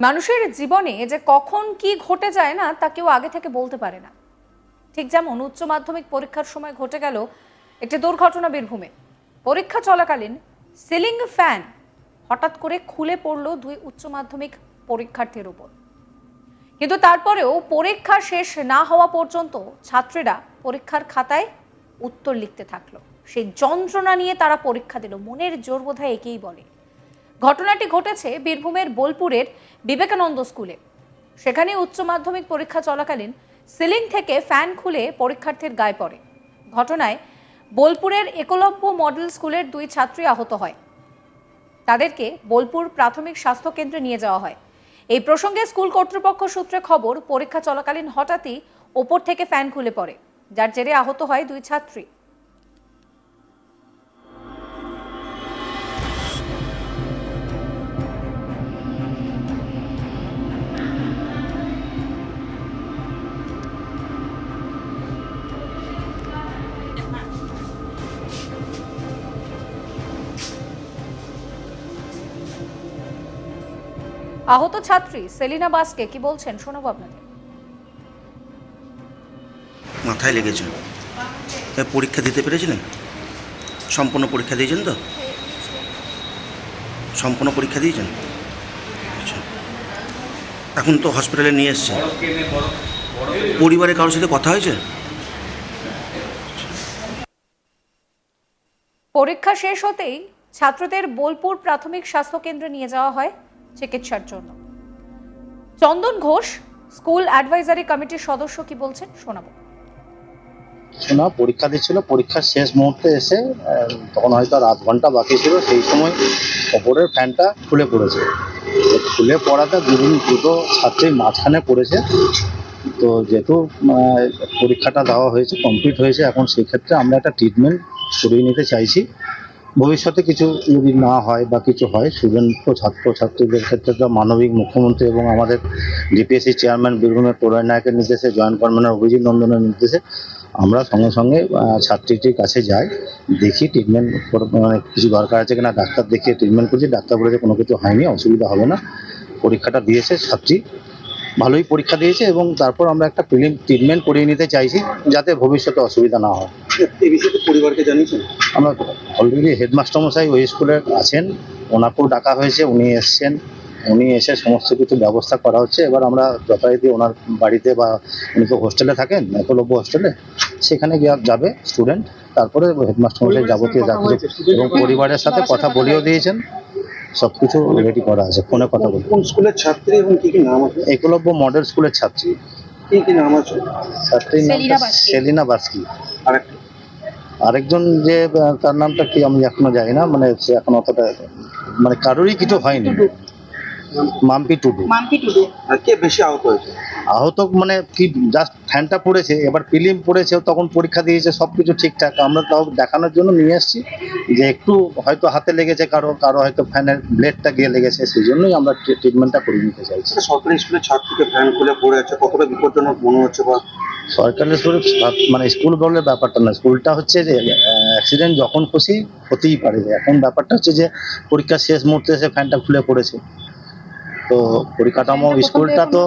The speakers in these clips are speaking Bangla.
মানুষের জীবনে যে কখন কি ঘটে যায় না, তা কেউ আগে থেকে বলতে পারে না। ঠিক যেমন উচ্চ মাধ্যমিক পরীক্ষার সময় ঘটে গেল একটি দুর্ঘটনা বীরভূমে। পরীক্ষা চলাকালীন সিলিং ফ্যান হঠাৎ করে খুলে পড়ল দুই উচ্চ মাধ্যমিক পরীক্ষার্থীর উপর। কিন্তু তারপরেও পরীক্ষা শেষ না হওয়া পর্যন্ত ছাত্রীরা পরীক্ষার খাতায় উত্তর লিখতে থাকল। সেই যন্ত্রণা নিয়ে তারা পরীক্ষা দিল। মনের জোর বোধহয় একেই বলে। ঘটনাটি ঘটেছে বীরভূমের বোলপুরের বিবেকানন্দ স্কুলে। সেখানে উচ্চ মাধ্যমিক পরীক্ষা চলাকালীন সিলিং থেকে ফ্যান খুলে পরীক্ষার্থীর গায়ে পড়ে। ঘটনায় বোলপুরের একলব্য মডেল স্কুলের দুই ছাত্রী আহত হয়। তাদেরকে বোলপুর প্রাথমিক স্বাস্থ্য কেন্দ্রে নিয়ে যাওয়া হয়। এই প্রসঙ্গে স্কুল কর্তৃপক্ষ সূত্রে খবর, পরীক্ষা চলাকালীন হঠাৎই ওপর থেকে ফ্যান খুলে পড়ে, যার জেরে আহত হয় দুই ছাত্রী। আহত ছাত্রী সেলিনা বাসকে কি বলছেন? শোনাবো আপনাদের। মাথায় লেগেছে। পরীক্ষা দিতে পেরেছিলেন? সম্পূর্ণ পরীক্ষা দিয়েছেন তো? সম্পূর্ণ পরীক্ষা দিয়েছেন? আচ্ছা। এখন তো হসপিটালে নিয়ে এসছে। পরিবারে কারোর সাথে কথা হয়েছে? পরীক্ষা শেষ হতেই ছাত্রদের বোলপুর প্রাথমিক স্বাস্থ্য কেন্দ্রে নিয়ে যাওয়া হয়। চিকিৎসার জন্য। চন্দন ঘোষ, স্কুল অ্যাডভাইজারি কমিটির সদস্য কি বলছেন? শোনাবো। শোনা পরীক্ষা দিচ্ছিল পরীক্ষার শেষ মুহূর্তে এসে তখন হয়তো আর আধ ঘণ্টা বাকি ছিল, সেই সময় ওপরের ফ্যানটা খুলে পড়েছে। খুলে পড়াতে দুদিন দুটো ছাত্রী মাঝখানে পড়েছে। তো যেহেতু পরীক্ষাটা দেওয়া হয়েছে কমপ্লিট হয়েছে, এখন সেই ক্ষেত্রে আমরা একটা ট্রিটমেন্ট করিয়ে নিতে চাইছি। ভবিষ্যতে কিছু যদি না হয় বা কিছু হয় স্টুডেন্ট ছাত্র ছাত্রীদের ক্ষেত্রে তো মানবিক মুখ্যমন্ত্রী এবং আমাদের ডিপিএসসি চেয়ারম্যান বীরভূমের প্রণয় নায়কের নির্দেশে জয়েন্ট কনভেনার অভিজিৎ নন্দনের নির্দেশে আমরা সঙ্গে সঙ্গে ছাত্রীটির কাছে যাই, দেখি ট্রিটমেন্ট মানে কিছু দরকার আছে কিনা, ডাক্তার দেখিয়ে ট্রিটমেন্ট করছি, ডাক্তার বলেছে কোনো কিছু হয়নি, অসুবিধা হবে না। পরীক্ষাটা দিয়েছে ছাত্রী। ভালোই পরীক্ষা দিয়েছে এবং তারপর আমরা একটা প্রিলিম ট্রিটমেন্ট করিয়ে নিতে চাইছি যাতে ভবিষ্যতে অসুবিধা না হয়। এই বিষয়ে পরিবারকে জানিয়েছেন? আমরা অলরেডি হেডমাস্টার মশাই ওই স্কুলে আছেন ওনাকেও ডাকা হয়েছে উনি এসছেন। উনি এসে সমস্ত কিছু ব্যবস্থা করা হচ্ছে। এবার আমরা যথারীতি ওনার বাড়িতে বা উনি তো হোস্টেলে থাকেন একলব্য হোস্টেলে সেখানে গিয়ে যাবে স্টুডেন্ট তারপরে হেডমাস্টার মশাই যাবতীয় যা কিছু এবং পরিবারের সাথে কথা বলেও দিয়েছেন। সব কিছু রেডি করা আছে ফোনে কথা বলি কোন স্কুলের ছাত্রী এবং কি কি নাম আছে? একলব্য মডেল স্কুলের ছাত্রী। কি কি নাম আছে? ছাত্রীর বাস্কি। সেলিনা বাস্কি। আর আরেকজন যে তার নামটা কি আমি এখনও জানি না মানে সে এখন অতটা মানে কারোরই কিছু হয়নি। মাম্পি টুডু। মাম্পি টুডু। আর কে বেশি আহত হয়েছে? আহত মানে কি জাস্ট ফ্যানটা পড়েছে এবার পড়েছে তখন পরীক্ষা দিয়েছে সব কিছু ঠিকঠাক। আমরা তাও দেখানোর জন্য নিয়ে এসেছি যে একটু হয়তো হাতে লেগেছে কারও কারও হয়তো ফ্যানের ব্লেডটা গিয়ে লেগেছে সেই জন্যই আমরা ট্রিটমেন্টটা করে নিতে চাইছি। সরকারি স্কুলের ছাত্রীকে ফ্যান খুলে পড়ে আছে কতটা বিপজ্জনক মনে হচ্ছে বা? সরকারি স্কুল মানে স্কুল বলে ব্যাপারটা না স্কুলটা হচ্ছে যে অ্যাক্সিডেন্ট যখন খুশি হতেই পারে। এখন ব্যাপারটা হচ্ছে যে পরীক্ষার শেষ মুহূর্তে এসে ফ্যানটা খুলে পড়েছে। তো পরিকাঠামো স্কুলটা তো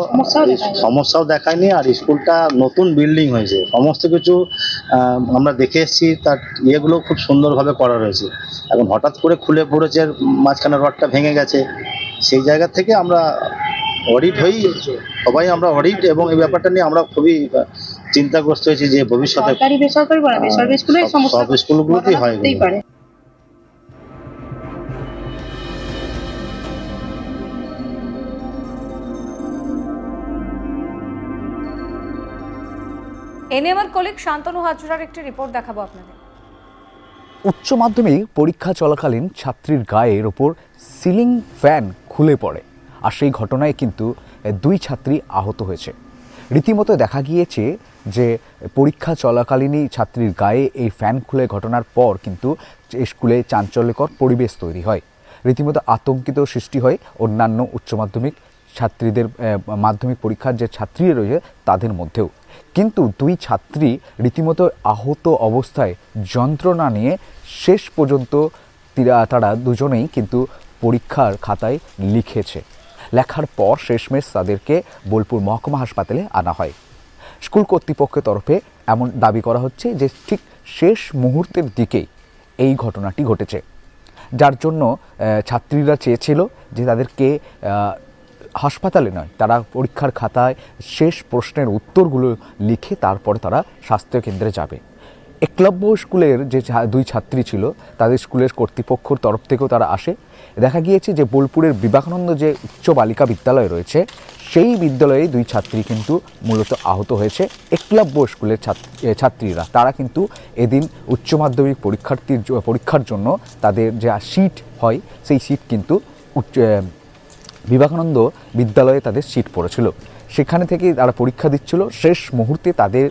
সমস্যাও দেখায়নি। আর স্কুলটা নতুন বিল্ডিং হয়েছে। সমস্ত কিছু আমরা দেখে এসেছি তার ইয়েগুলো খুব সুন্দরভাবে করা রয়েছে। এখন হঠাৎ করে খুলে পড়েছে মাঝখানে রডটা ভেঙে গেছে। সেই জায়গা থেকে আমরা অডিট হই সবাই আমরা অডিট এবং এই ব্যাপারটা নিয়ে আমরা খুবই চিন্তাগ্রস্ত হয়েছি যে ভবিষ্যতে সব স্কুলগুলোতেই হয় আমার কলিগ শান্তনু হাজরার একটি রিপোর্ট দেখাবো আপনাদের। উচ্চ মাধ্যমিক পরীক্ষা চলাকালীন ছাত্রীর গায়ের ওপর সিলিং ফ্যান খুলে পড়ে। আর সেই ঘটনায় কিন্তু দুই ছাত্রী আহত হয়েছে। রীতিমতো দেখা গিয়েছে যে পরীক্ষা চলাকালীনই ছাত্রীর গায়ে এই ফ্যান খুলে ঘটনার পর কিন্তু স্কুলে চাঞ্চল্যকর পরিবেশ তৈরি হয়। রীতিমতো আতঙ্কিত সৃষ্টি হয় অন্যান্য উচ্চ মাধ্যমিক ছাত্রীদের মাধ্যমিক পরীক্ষার যে ছাত্রী রয়েছে তাদের মধ্যেও। কিন্তু দুই ছাত্রী রীতিমতো আহত অবস্থায় যন্ত্রণা নিয়ে শেষ পর্যন্ত তিরা- দুজনেই কিন্তু পরীক্ষার খাতায় লিখেছে। লেখার পর শেষমেশ তাদেরকে বোলপুর মহকুমা হাসপাতালে আনা হয়। স্কুল কর্তৃপক্ষের তরফে এমন দাবি করা হচ্ছে যে ঠিক শেষ মুহূর্তের দিকেই এই ঘটনাটি ঘটেছে। যার জন্য ছাত্রীরা চেয়েছিল যে তাদেরকে হাসপাতালে নয়, তারা পরীক্ষার খাতায় শেষ প্রশ্নের উত্তরগুলো লিখে তারপরে তারা স্বাস্থ্য কেন্দ্রে যাবে। একলব্য স্কুলের যে দুই ছাত্রী ছিল, তাদের স্কুলের কর্তৃপক্ষর তরফ থেকেও তারা আসে। দেখা গিয়েছে যে বোলপুরের বিবেকানন্দ যে উচ্চ বালিকা বিদ্যালয় রয়েছে, সেই বিদ্যালয়ে দুই ছাত্রী কিন্তু মূলত আহত হয়েছে। একলব্য স্কুলের ছাত্রীরা, তারা কিন্তু এদিন উচ্চ মাধ্যমিক পরীক্ষার্থীর পরীক্ষার জন্য তাদের যে সিট হয়, সেই সিট কিন্তু উচ্চ বিবেকানন্দ বিদ্যালয়ে তাদের সিট পড়েছিল। সেখানে থেকে তারা পরীক্ষা দিচ্ছিল। শেষ মুহূর্তে তাদের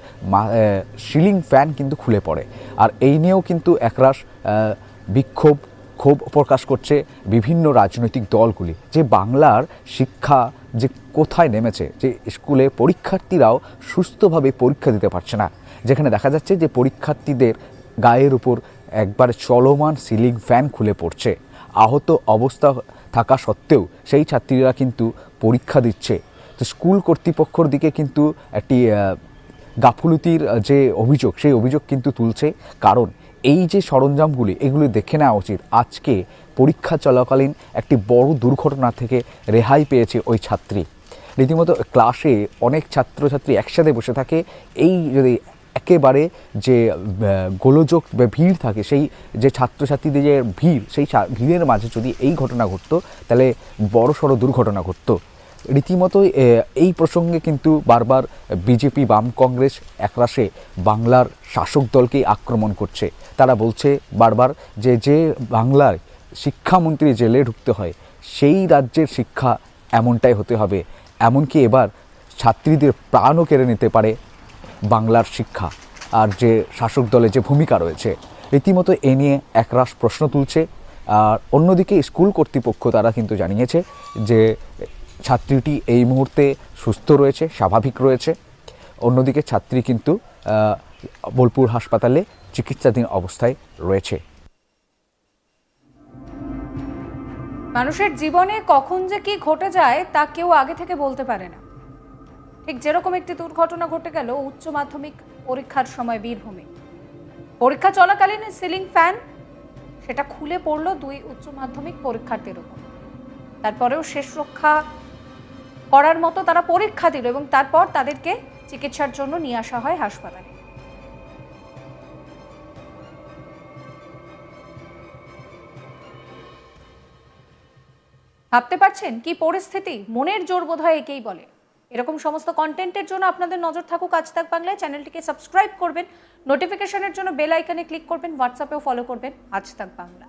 সিলিং ফ্যান কিন্তু খুলে পড়ে। আর এই নিয়েও কিন্তু একরাশ বিক্ষোভ, ক্ষোভ প্রকাশ করছে বিভিন্ন রাজনৈতিক দলগুলি। যে বাংলার শিক্ষা যে কোথায় নেমেছে, যে স্কুলে পরীক্ষার্থীরাও সুস্থভাবে পরীক্ষা দিতে পারছে না। যেখানে দেখা যাচ্ছে যে পরীক্ষার্থীদের গায়ের উপর একবার চলমান সিলিং ফ্যান খুলে পড়ছে। আহত অবস্থা থাকা সত্ত্বেও সেই ছাত্রীরা কিন্তু পরীক্ষা দিচ্ছে। তো স্কুল কর্তৃপক্ষর দিকে কিন্তু একটি গাফুলতির যে অভিযোগ, সেই অভিযোগ কিন্তু তুলছে। কারণ এই যে সরঞ্জামগুলি, এগুলি দেখে নেওয়া উচিত। আজকে পরীক্ষা চলাকালীন একটি বড় দুর্ঘটনা থেকে রেহাই পেয়েছে ওই ছাত্রী। রীতিমতো ক্লাসে অনেক ছাত্রছাত্রী একসাথে বসে থাকে। এই যদি একেবারে যে গোলযোগ ভিড় থাকে সেই যে ছাত্রছাত্রীদের যে ভিড় সেই ভিড়ের মাঝে যদি এই ঘটনা ঘটতো তাহলে বড় সড়ো দুর্ঘটনা ঘটতো। রীতিমতোই এ, এই প্রসঙ্গে কিন্তু বারবার বিজেপি বাম কংগ্রেস একরাশে বাংলার শাসক দলকেই আক্রমণ করছে। তারা বলছে বারবার যে যে বাংলার শিক্ষামন্ত্রী জেলে ঢুকতে হয় সেই রাজ্যের শিক্ষা এমনটাই হতে হবে। এমনকি এবার ছাত্রীদের প্রাণও কেড়ে নিতে পারে বাংলার শিক্ষা আর যে শাসক দলের যে ভূমিকা রয়েছে, রীতিমতো এ নিয়ে একরাশ প্রশ্ন তুলছে। আর অন্যদিকে স্কুল কর্তৃপক্ষ তারা কিন্তু জানিয়েছে যে, ছাত্রীটি এই মুহূর্তে সুস্থ রয়েছে, স্বাভাবিক রয়েছে। অন্যদিকে ছাত্রী কিন্তু বোলপুর হাসপাতালে চিকিৎসাধীন অবস্থায় রয়েছে। মানুষের জীবনে কখন যে কি ঘটে যায় তা কেউ আগে থেকে বলতে পারে না। ঠিক যেরকম একটি দুর্ঘটনা ঘটে গেল উচ্চ মাধ্যমিক পরীক্ষার সময় বীরভূমে। পরীক্ষা চলাকালীন সিলিং ফ্যান, সেটা খুলে পড়ল দুই উচ্চ মাধ্যমিক পরীক্ষার্থীর উপর। তারপরেও শেষ রক্ষা করার মতো তারা পরীক্ষা দিল এবং তারপর তাদেরকে চিকিৎসার জন্য নিয়ে আসা হয় হাসপাতালে। ভাবতে পারছেন কি পরিস্থিতি? মনের জোর বোধ হয় একেই বলে। এরকম সমস্ত কন্টেন্টের জন্য আপনাদের নজর থাকুক আজ থাক বাংলায়। চ্যানেলটিকে সাবস্ক্রাইব করবেন। নোটিফিকেশনের জন্য বেল আইকনে ক্লিক করবেন। হোয়াটসঅ্যাপেও ফলো করবেন। আজ থাক বাংলা।